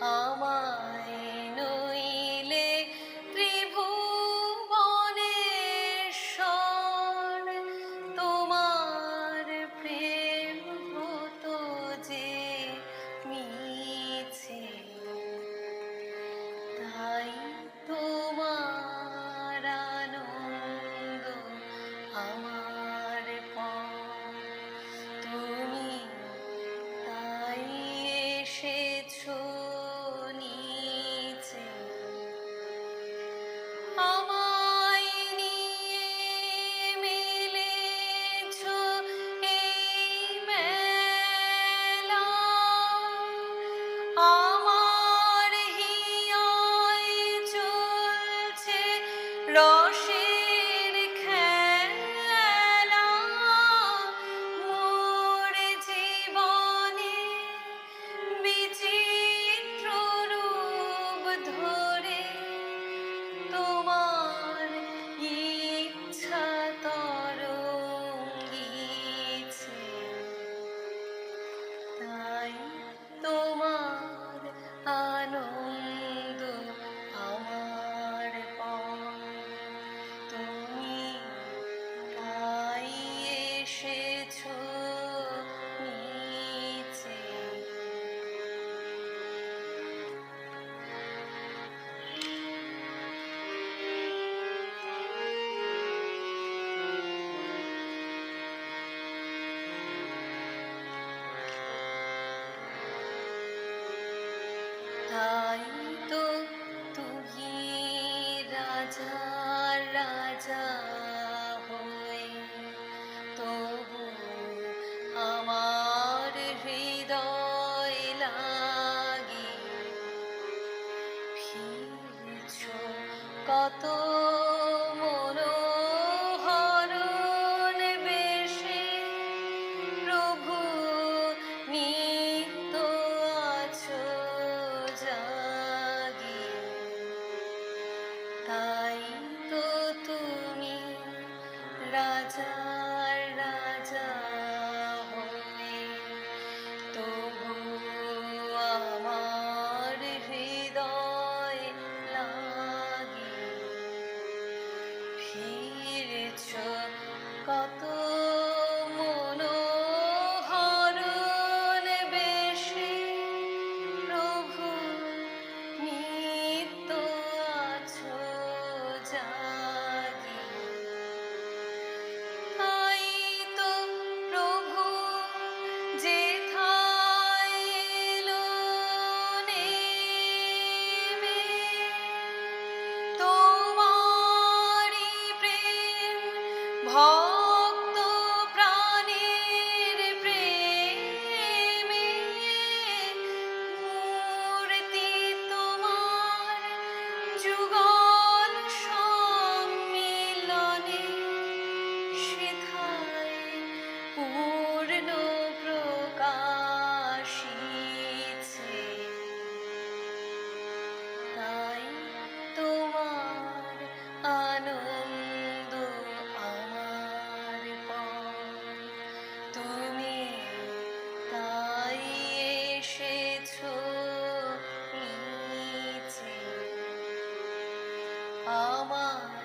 妈妈 তাই তো তুমি রাজা রাজা হই তবু আমার হৃদয় লাগি ফিরছ কত time. home. আমার